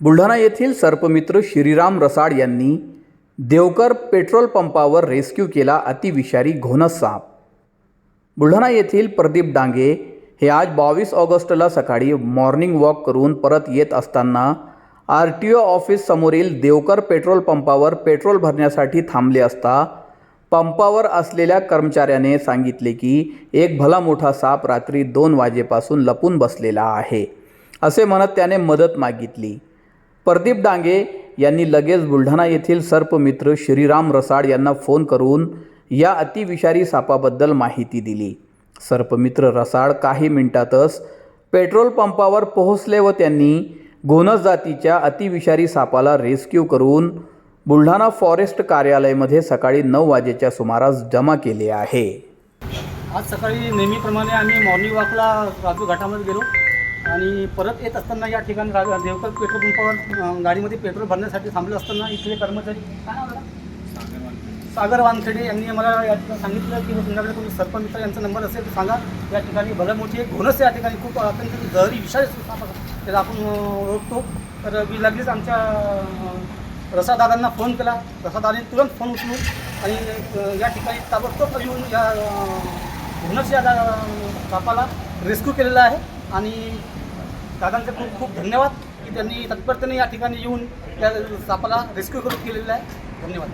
बुलढाणा येथील सर्पमित्र श्रीराम रसाड यांनी देवकर पेट्रोल पंपावर रेस्क्यू केला अतिविषारी घोनस साप बुलढाणा येथील प्रदीप डांगे हे आज बावीस ऑगस्टला सकाळी मॉर्निंग वॉक करून परत येत असताना आर टी ओ ऑफिस समोरील देवकर पेट्रोल पंपावर पेट्रोल भरण्यासाठी थांबले असता पंपावर असलेल्या कर्मचाऱ्याने सांगितले की एक भला मोठा साप रात्री दोन वाजेपासून लपून बसलेला आहे असे म्हणत त्याने मदत मागितली. प्रदीप डांगे यांनी लगेच बुलढाणा येथील सर्पमित्र श्रीराम रसाड यांना फोन करून या अतिविषारी सापाबद्दल माहिती दिली. सर्पमित्र रसाड काही मिनिटातच पेट्रोल पंपावर पोहोचले व त्यांनी गोनस जातीच्या अतिविषारी सापाला रेस्क्यू करून बुलढाणा फॉरेस्ट कार्यालयामध्ये सकाळी नऊ वाजेच्या सुमारास जमा केले आहे. आज सकाळी नेहमीप्रमाणे आम्ही मॉर्निंग वॉकला राजू घाटामध्ये गेलो. आणि परत येत असताना या ठिकाणी रा देवकर पेट्रोल पंपावर गाडीमध्ये पेट्रोल भरण्यासाठी थांबलं असताना इथले कर्मचारी काय सागर वानखेडे यांनी मला या ठिकाणी सांगितलं की हो, तुमच्याकडे कोणी सरपंच यांचा नंबर असेल तर सांगा. या ठिकाणी भलं मोठी एक घोणस या ठिकाणी खूप अत्यंत जहरी विषय त्याला आपण ओळखतो. तर मी लगेच आमच्या रसादादांना फोन केला. रसादादांनी तुरंत फोन उचलून आणि या ठिकाणी ताबडतोब येऊन या घोणस या बापाला रेस्क्यू केलेला आहे. आणि दादांचे खूप खूप धन्यवाद की त्यांनी तत्परतेने या ठिकाणी येऊन त्या सापाला रेस्क्यू करून केलेलं आहे. धन्यवाद.